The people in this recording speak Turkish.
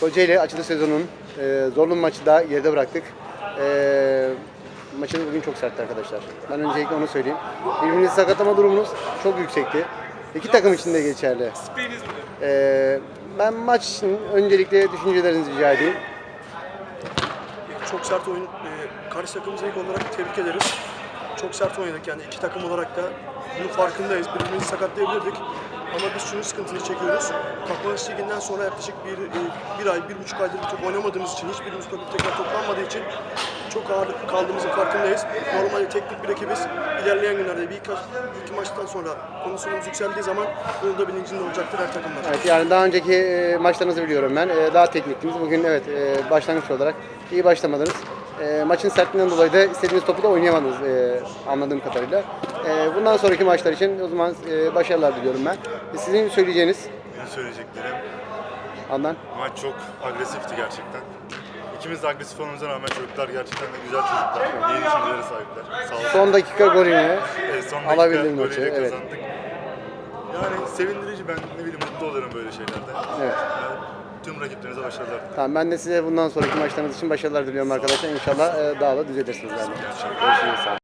Kocaeli açılış sezonunun e, zorlu maçı da geride bıraktık. E, maçımız bugün çok sertti arkadaşlar. Ben öncelikle onu söyleyeyim. Birbirinizi sakatlama durumunuz çok yüksekti. İki takım için de geçerli. E, ben maç için öncelikle düşüncelerinizi rica edeyim. Çok sert oyun. E, karşı takımımızı ilk olarak tebrik ederiz. Çok sert oynadık yani iki takım olarak da bunun farkındayız. Birbirimizi sakatlayabilirdik. Ama biz şunun sıkıntını çekiyoruz. Kakmanis Ligi'nden sonra yaklaşık bir, e, bir ay, bir buçuk aydır top oynamadığımız için, hiçbirimiz topu tekrar toplanmadığı için çok ağır kaldığımızın farkındayız. Normalde teknik bir ekibiz. İlerleyen günlerde bir iki, maçtan sonra kondisyonumuz yükseldiği zaman bunun da bilincinde olacaktır her takımlar. Evet, yani daha önceki e, maçlarınızı biliyorum ben. E, daha tekniktiniz. Bugün evet başlangıç olarak iyi başlamadınız. E, maçın sertliğinden dolayı da istediğiniz topu da oynayamadınız e, anladığım kadarıyla. E, bundan sonraki maçlar için o zaman e, başarılar diliyorum ben. E, sizin söyleyeceğiniz Benim söyleyeceklerim, Adnan? maç çok agresifti gerçekten. İkimiz de agresif olmamıza rağmen çocuklar gerçekten de güzel çocuklar. İyi düşüncelere sahipler. Sağ olsun. Son dakika golünü Evet, son dakika alabildin maçı, golüyle evet. kazandık. Yani sevindirici ben ne bileyim mutlu oluyorum böyle şeylerde. Evet. Yani tüm rakiplerinize başarılar dilerim. Tamam ben de size bundan sonraki maçlarınız için başarılar diliyorum arkadaşlar. İnşallah e, daha da düzelirsiniz. Görüşürüz. Sağ olun.